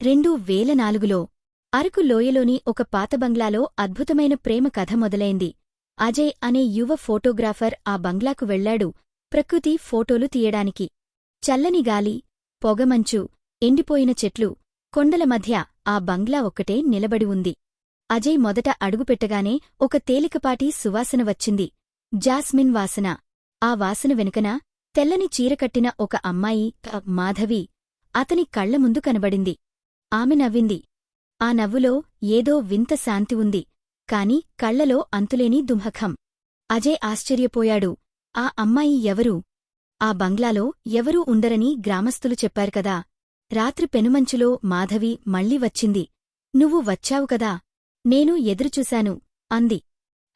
రెండు వేల నాలుగులో అరకు లోయలోని ఒక పాత బంగ్లాలో అద్భుతమైన ప్రేమ కథ మొదలైంది. అజయ్ అనే యువ ఫోటోగ్రాఫర్ ఆ బంగ్లాకు వెళ్ళాడు ప్రకృతి ఫోటోలు తీయడానికి. చల్లని గాలి పొగమంచు ఎండిపోయిన చెట్లు కొండల మధ్య ఆ బంగ్లా ఒక్కటే నిలబడి ఉంది. అజయ్ మొదట అడుగుపెట్టగానే ఒక తేలికపాటి సువాసన వచ్చింది. జాస్మిన్ వాసన. ఆ వాసన వెనుకన తెల్లని చీరకట్టిన ఒక అమ్మాయి మాధవి అతని కళ్ళ ముందు కనబడింది. ఆమె నవ్వింది. ఆ నవ్వులో ఏదో వింత శాంతి ఉంది కాని కళ్ళలో అంతులేని దుంహఖం అజయ్ ఆశ్చర్యపోయాడు. ఆ అమ్మాయి ఎవరు? ఆ బంగ్లాలో ఎవరూ ఉండరని గ్రామస్తులు చెప్పారు కదా. రాత్రి పెనుమంచులో మాధవి మళ్ళీ వచ్చింది. నువ్వు వచ్చావు కదా? నేను ఎదురుచూశాను అంది.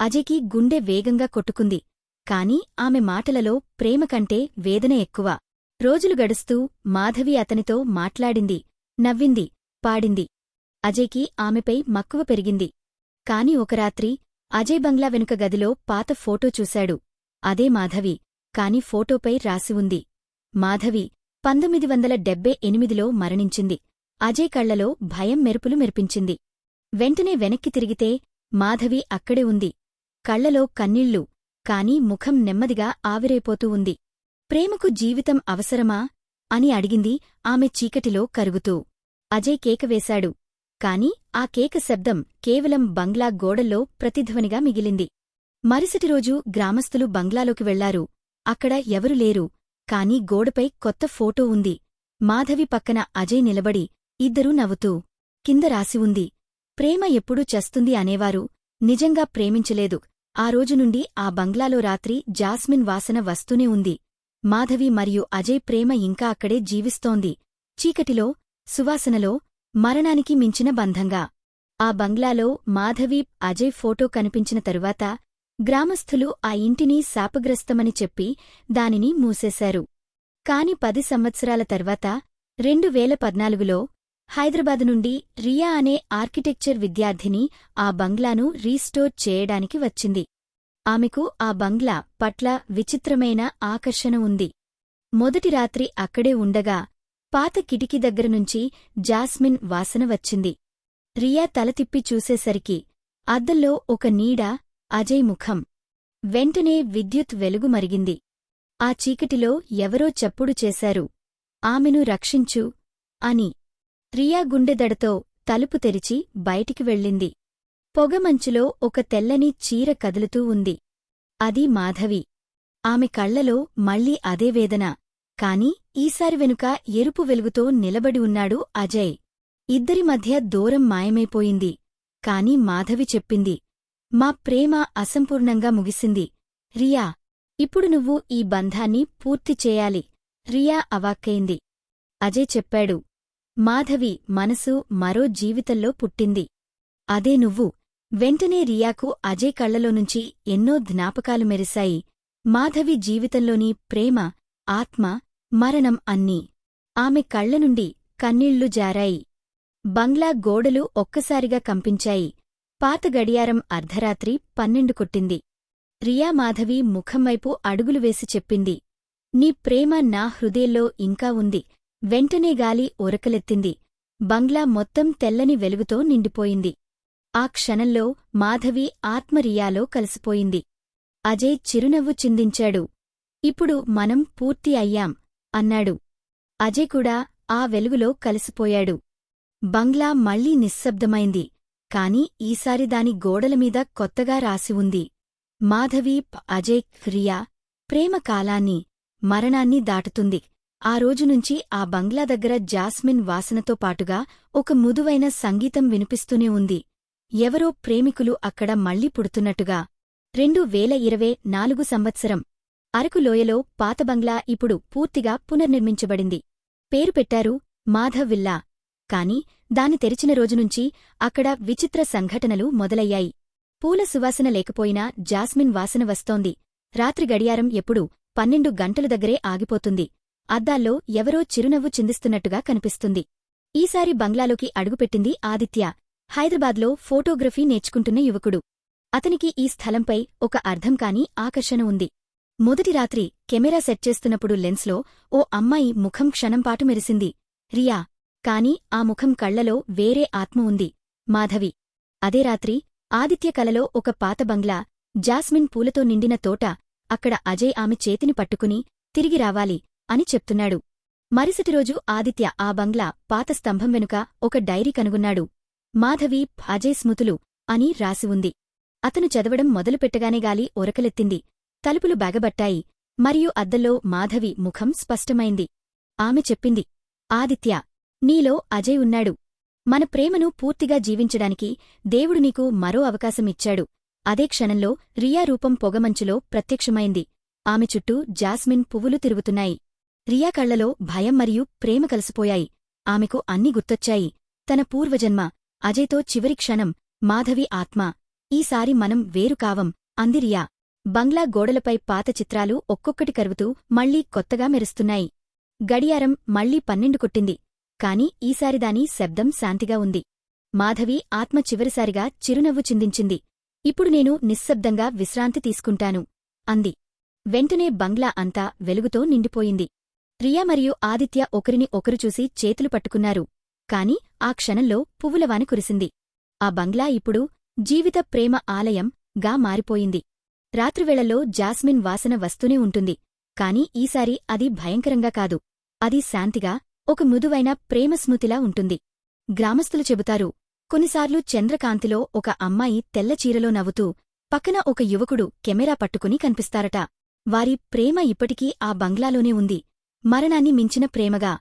అజయ్కి గుండె వేగంగా కొట్టుకుంది కాని ఆమె మాటలలో ప్రేమ కంటే వేదన ఎక్కువ. రోజులు గడుస్తూ మాధవి అతనితో మాట్లాడింది నవ్వింది. పాడింది. అజయ్కి ఆమెపై మక్కువ పెరిగింది. కాని ఒక రాత్రి అజయ్ బంగ్లా వెనుక గదిలో పాత ఫోటో చూశాడు. అదే మాధవి కాని ఫోటోపై రాసి ఉంది. మాధవి పంతొమ్మిది వందల డెబ్బై ఎనిమిదిలో మరణించింది. అజయ్ కళ్ళలో భయం మెరుపులు మెరిపించింది. వెంటనే వెనక్కి తిరిగితే మాధవి అక్కడే ఉంది. కళ్ళలో కన్నీళ్ళు కాని ముఖం నెమ్మదిగా ఆవిరైపోతూ ఉంది. ప్రేమకు జీవితం అవసరమా? అని అడిగింది ఆమె చీకటిలో కరుగుతూ. అజయ్ కేక వేశాడు. కాని ఆ కేక శబ్దం కేవలం బంగ్లా గోడల్లో ప్రతిధ్వనిగా మిగిలింది. మరుసటి రోజు గ్రామస్థులు బంగ్లాలోకి వెళ్ళారు. అక్కడ ఎవరు లేరు. కాని గోడపై కొత్త ఫోటో ఉంది. మాధవి పక్కన అజయ్ నిలబడి ఇద్దరూ నవ్వుతూ కింద రాసి ఉంది. ప్రేమ ఎప్పుడూ చస్తుంది అనేవారు. నిజంగా ప్రేమించలేదు. ఆ రోజు నుండి ఆ బంగ్లాలో రాత్రి జాస్మిన్ వాసన వస్తూనే ఉంది. మాధవి మరియు అజయ్ ప్రేమ ఇంకా అక్కడే జీవిస్తోంది. చీకటిలో సువాసనలో మరణానికి మించిన బంధంగా. ఆ బంగ్లాలో మాధవి అజయ్ ఫోటో కనిపించిన తరువాత గ్రామస్థులు ఆ ఇంటిని శాపగ్రస్తమని చెప్పి దానిని మూసేశారు. కాని పది సంవత్సరాల తర్వాత రెండు వేల పద్నాలుగులో హైదరాబాద్ నుండి రియా అనే ఆర్కిటెక్చర్ విద్యార్థిని ఆ బంగ్లాను రీస్టోర్ చేయడానికి వచ్చింది. ఆమెకు ఆ బంగ్లా పట్ల విచిత్రమైన ఆకర్షణ ఉంది. మొదటి రాత్రి అక్కడే ఉండగా పాత కిటికీ దగ్గరనుంచి జాస్మిన్ వాసన వచ్చింది. రియా తల తిప్పి చూసేసరికి అద్దంలో ఒక నీడ అజయ్ ముఖం. వెంటనే విద్యుత్ వెలుగు మరిగింది. ఆ చీకటిలో ఎవరో చప్పుడు చేశారు. ఆమెను రక్షించు అని రియా గుండెదడతో తలుపు తెరిచి బయటికి వెళ్ళింది. పొగమంచులో ఒక తెల్లని చీర కదులుతూ ఉంది. అది మాధవి. ఆమె కళ్ళలో మళ్ళీ అదే వేదన. కాని ఈసారి వెనుక ఎరుపు వెలుగుతో నిలబడి ఉన్నాడు అజయ్. ఇద్దరి మధ్య దూరం మాయమైపోయింది. కాని మాధవి చెప్పింది మా ప్రేమ అసంపూర్ణంగా ముగిసింది. రియా ఇప్పుడు నువ్వు ఈ బంధాన్ని పూర్తి చేయాలి. రియా అవాక్కైంది. అజయ్ చెప్పాడు మాధవి మనసు మరో జీవితంలో పుట్టింది. అదే నువ్వు. వెంటనే రియాకు అజయ్ కళ్ళలోనుంచి ఎన్నో జ్ఞాపకాలు మెరిశాయి. మాధవి జీవితంలోని ప్రేమ ఆత్మ మరణం అన్నీ ఆమె కళ్ళ నుండి కన్నీళ్ళు జారాయి. బంగ్లా గోడలు ఒక్కసారిగా కంపించాయి. పాత గడియారం అర్ధరాత్రి పన్నెండు కొట్టింది. రియా మాధవి ముఖం వైపు అడుగులు వేసి చెప్పింది. నీ ప్రేమ నా హృదయంలో ఇంకా ఉంది. వెంటనే గాలి ఉరకలెత్తింది బంగ్లా మొత్తం తెల్లని వెలుగుతో నిండిపోయింది. ఆ క్షణంలో మాధవి ఆత్మరియాలో కలిసిపోయింది. అజయ్ చిరునవ్వు చిందించాడు. ఇప్పుడు మనం పూర్తి అయ్యాం అన్నాడు. అజయ్ కూడా ఆ వెలుగులో కలిసిపోయాడు. బంగ్లా మళ్ళీ నిశ్శబ్దమైంది కాని ఈసారి దాని గోడలమీద కొత్తగా రాసి ఉంది. మాధవీప్ అజయ్ రియా ప్రేమ కాలాన్ని మరణాన్ని దాటుతుంది. ఆ రోజునుంచి ఆ బంగ్లా దగ్గర జాస్మిన్ వాసనతో పాటుగా ఒక ముదువైన సంగీతం వినిపిస్తూనే ఉంది. ఎవరో ప్రేమికులు అక్కడ మళ్ళీ పుడుతున్నట్టుగా. రెండు వేల ఇరవై నాలుగు సంవత్సరం. అరకు లోయలో పాత బంగ్లా ఇప్పుడు పూర్తిగా పునర్నిర్మించబడింది. పేరు పెట్టారు మాధవ్ విల్లా కాని దాని తెరిచిన రోజునుంచి అక్కడ విచిత్ర సంఘటనలు మొదలయ్యాయి. పూల సువాసన లేకపోయినా జాస్మిన్ వాసన వస్తోంది. రాత్రి గడియారం ఎప్పుడు పన్నెండు గంటల దగ్గరే ఆగిపోతుంది. అద్దాల్లో ఎవరో చిరునవ్వు చిందిస్తున్నట్టుగా కనిపిస్తుంది. ఈసారి బంగ్లాలోకి అడుగుపెట్టింది ఆదిత్య. హైదరాబాద్లో ఫోటోగ్రఫీ నేర్చుకుంటున్న యువకుడు. అతనికి ఈ స్థలంపై ఒక అర్థం కాని ఆకర్షణ ఉంది. మొదటి రాత్రి కెమెరా సెట్ చేస్తున్నప్పుడు లెన్స్లో ఓ అమ్మాయి ముఖం క్షణంపాటు మెరిసింది. రియా కాని ఆ ముఖం కళ్ళలో వేరే ఆత్మ ఉంది. మాధవి అదే రాత్రి ఆదిత్య కలలో ఒక పాత బంగ్లా జాస్మిన్ పూలతో నిండిన తోట అక్కడ అజయ్ ఆమె చేతిని పట్టుకుని తిరిగి రావాలి అని చెప్తున్నాడు. మరుసటి రోజు ఆదిత్య ఆ బంగ్లా పాత స్తంభం వెనుక ఒక డైరీ కనుగొన్నాడు. మాధవి అజయ్ స్మృతులు అని రాసి ఉంది. అతను చదవడం మొదలుపెట్టగానే గాలి ఒరకలెత్తింది. తలుపులు బాగబట్టాయి. మరియు అద్దల్లో మాధవి ముఖం స్పష్టమైంది. ఆమె చెప్పింది ఆదిత్య నీలో అజయ్ ఉన్నాడు. మన ప్రేమను పూర్తిగా జీవించడానికి దేవుడు నీకు మరో అవకాశమిచ్చాడు అదే క్షణంలో రియా రూపం పొగమంచులో ప్రత్యక్షమైంది. ఆమె చుట్టూ జాస్మిన్ పువ్వులు తిరుగుతున్నాయి. రియా కళ్ళలో భయం మరియు ప్రేమ కలిసిపోయాయి. ఆమెకు అన్ని గుర్తొచ్చాయి. తన పూర్వజన్మ అజయ్తో చివరి క్షణం మాధవి ఆత్మ. ఈసారి మనం వేరు కావం. అంది రియా. బంగ్లా గోడలపై పాత చిత్రాలు ఒక్కొక్కటి కరువుతూ మళ్ళీ కొత్తగా మెరుస్తున్నాయి. గడియారం మళ్ళీ పన్నెండు కొట్టింది. కాని ఈసారి దాని శబ్దం శాంతిగా ఉంది. మాధవి ఆత్మ చివరిసారిగా చిరునవ్వు చిందించింది. ఇప్పుడు నేను నిశ్శబ్దంగా విశ్రాంతి తీసుకుంటాను. అంది. వెంటనే బంగ్లా అంతా వెలుగుతో నిండిపోయింది. రియా మరియు ఆదిత్య ఒకరిని ఒకరు చూసి చేతులు పట్టుకున్నారు. కాని ఆ క్షణంలో పువ్వులవాని కురిసింది. ఆ బంగ్లా ఇప్పుడు జీవిత ప్రేమ ఆలయం గా మారిపోయింది. రాత్రివేళల్లో జాస్మిన్ వాసన వస్తూనే ఉంటుంది. కాని ఈసారి అది భయంకరంగా కాదు. అది శాంతిగా ఒక మృదువైన ప్రేమస్మృతిలా ఉంటుంది. గ్రామస్తులు చెబుతారు కొన్నిసార్లు చంద్రకాంతిలో ఒక అమ్మాయి తెల్లచీరలో నవ్వుతూ పక్కన ఒక యువకుడు కెమెరా పట్టుకుని కనిపిస్తారట. వారి ప్రేమ ఇప్పటికీ ఆ బంగ్లాలోనే ఉంది. మరణాన్ని మించిన ప్రేమగా